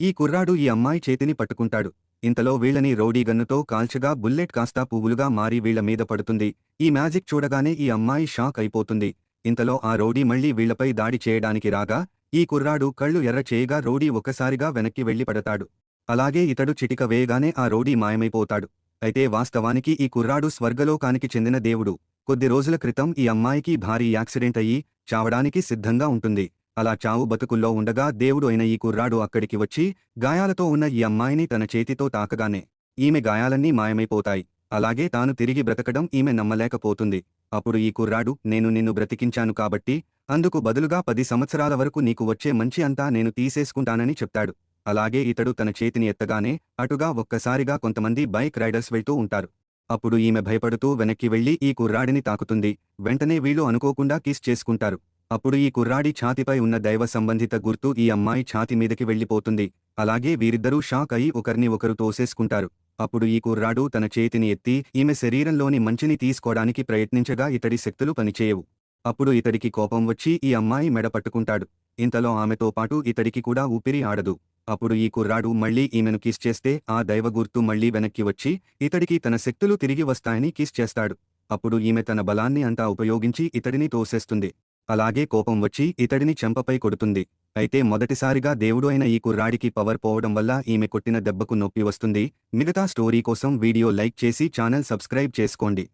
ఈ కుర్రాడు ఈ అమ్మాయి చేతిని పట్టుకుంటాడు. ఇంతలో వీళ్ళని రౌడీ గన్నుతో కాల్చగా బుల్లెట్ కాస్తా పువ్వులుగా మారి వీళ్ళ మీద పడుతుంది. ఈ మ్యాజిక్ చూడగానే ఈ అమ్మాయి షాక్ అయిపోతుంది. ఇంతలో ఆ రౌడీ మళ్ళీ వీళ్ళపై దాడి చేయడానికి రాగా ఈ కుర్రాడు కళ్ళు ఎర్ర చేయగా రౌడీ ఒక్కసారిగా వెనక్కి వెళ్ళి పడతాడు. అలాగే ఇతడు చిటిక వేయగానే ఆ రౌడీ మాయమైపోతాడు. అయితే వాస్తవానికి ఈ కుర్రాడు స్వర్గలోకానికి చెందిన దేవుడు. కొద్ది రోజుల క్రితం ఈ అమ్మాయికి భారీ యాక్సిడెంట్ అయ్యి చావడానికి సిద్ధంగా ఉంటుంది. అలా చావు బతుకుల్లో ఉండగా దేవుడు అయిన ఈ కుర్రాడు అక్కడికి వచ్చి గాయాలతో ఉన్న ఈ అమ్మాయిని తన చేతితో తాకగానే ఈమె గాయాలన్నీ మాయమైపోతాయి. అలాగే తాను తిరిగి బ్రతకడం ఈమె నమ్మలేకపోతుంది. అప్పుడు ఈ కుర్రాడు నేను నిన్ను బ్రతికించాను కాబట్టి అందుకు బదులుగా పది సంవత్సరాల వరకు నీకు వచ్చే మంచి అంతా నేను తీసేసుకుంటానని చెప్తాడు. అలాగే ఇతడు తన చేతిని ఎత్తగానే అటుగా ఒక్కసారిగా కొంతమంది బైక్ రైడర్స్ వెళ్తూ ఉంటారు. అప్పుడు ఈమె భయపడుతూ వెనక్కి వెళ్ళి ఈ కుర్రాడిని తాకుతుంది. వెంటనే వీళ్ళు అనుకోకుండా కిస్ చేసుకుంటారు. అప్పుడు ఈ కుర్రాడి ఛాతిపై ఉన్న దైవ సంబంధిత గుర్తు ఈ అమ్మాయి ఛాతి మీదకి వెళ్ళిపోతుంది అలాగే వీరిద్దరూ షాక్ అయి ఒకరిని ఒకరు తోసేసుకుంటారు. అప్పుడు ఈ కుర్రాడు తన చేతిని ఎత్తి ఈమె శరీరంలోని మంచిని తీసుకోవడానికి ప్రయత్నించగా ఇతడి శక్తులు పనిచేయవు. అప్పుడు ఇతడికి కోపం వచ్చి ఈ అమ్మాయి మెడ పట్టుకుంటాడు. ఇంతలో ఆమెతో పాటు ఇతడికి కూడా ఊపిరి ఆడదు. అప్పుడు ఈ కుర్రాడు మళ్ళీ ఈమెను కిస్ చేస్తే ఆ దైవ గుర్తు మళ్ళీ వెనక్కి వచ్చి ఇతడికి తన శక్తులు తిరిగి వస్తాయని కిస్ చేస్తాడు. అప్పుడు ఈమె తన బలాన్ని అంతా ఉపయోగించి ఇతడిని తోసేస్తుంది. అలాగే కోపం వచ్చి ఇతడిని చెంపపై కొడుతుంది. అయితే మొదటిసారిగా దేవుడు అయిన ఈ కుర్రాడికి పవర్ పోవడం వల్ల ఈమె కొట్టిన దెబ్బకు నొప్పి వస్తుంది. మిగతా స్టోరీ కోసం వీడియో లైక్ చేసి ఛానల్ సబ్స్క్రైబ్ చేసుకోండి.